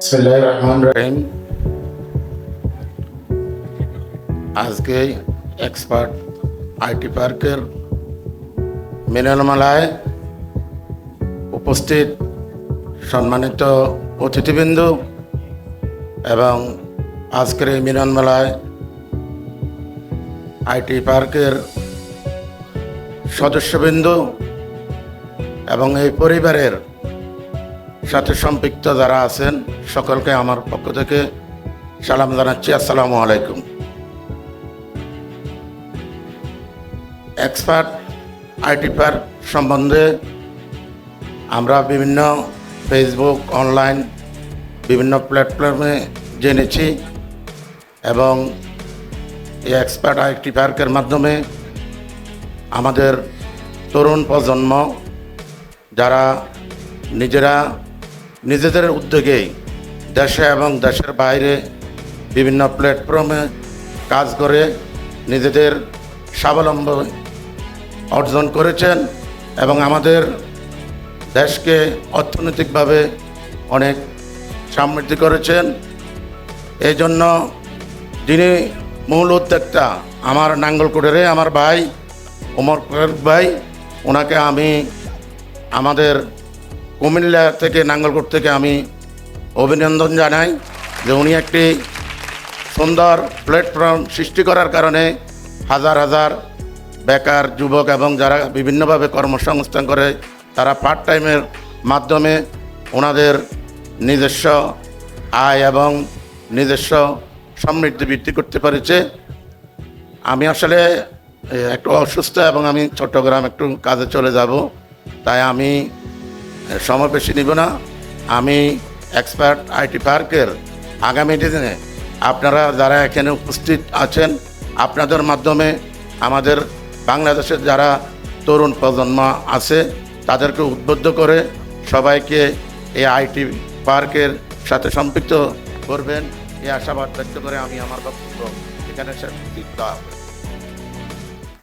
রহিম। আজকে expert IT পার্কের মিলনমেলায় উপস্থিত সম্মানিত অতিথিবৃন্দ এবং আজকের এই মিলনমেলায় আইটি পার্কের সদস্যবৃন্দ এবং এই পরিবারের সাথে সম্পৃক্ত যারা আছেন, সকলকে আমার পক্ষ থেকে সালাম জানাচ্ছি। আসসালামু আলাইকুম। এক্সপার্ট আইটি পার্ক সম্বন্ধে আমরা বিভিন্ন ফেসবুক অনলাইন বিভিন্ন প্ল্যাটফর্মে জেনেছি এবং এই এক্সপার্ট আইটি পার্কের মাধ্যমে আমাদের তরুণ প্রজন্ম, যারা নিজেরা নিজেদের উদ্যোগেই দেশে এবং দেশের বাইরে বিভিন্ন প্ল্যাটফর্মে কাজ করে নিজেদের স্বাবলম্বী অর্জন করেছেন এবং আমাদের দেশকে অর্থনৈতিকভাবে অনেক সমৃদ্ধি করেছেন। এই জন্য যিনি মূল উদ্যোক্তা আমার নাঙ্গলকোটেরে আমার ভাই ওমর ভাই, ওনাকে আমি আমাদের কুমিল্লা থেকে নাঙ্গলকোট থেকে আমি অভিনন্দন জানাই যে উনি একটি সুন্দর প্ল্যাটফর্ম সৃষ্টি করার কারণে হাজার হাজার বেকার যুবক এবং যারা বিভিন্নভাবে কর্মসংস্থান করে, তারা পার্ট টাইমের মাধ্যমে ওনাদের নিজস্ব আয় এবং নিজস্ব সমৃদ্ধি বৃদ্ধি করতে পেরেছে। আমি আসলে একটু অসুস্থ এবং আমি চট্টগ্রাম একটু কাজে চলে যাব, তাই আমি সময় বেশি নিব না। আমি এক্সপার্ট আইটি পার্কের আগামী দিনে আপনারা যারা এখানে উপস্থিত আছেন, আপনাদের মাধ্যমে আমাদের বাংলাদেশের যারা তরুণ প্রজন্ম আছে, তাদেরকে উদ্বুদ্ধ করে সবাইকে এই আইটি পার্কের সাথে সম্পৃক্ত করবেন। এই আশাবাদ ব্যক্ত করে আমি আমার বক্তব্য এখানে শেষ।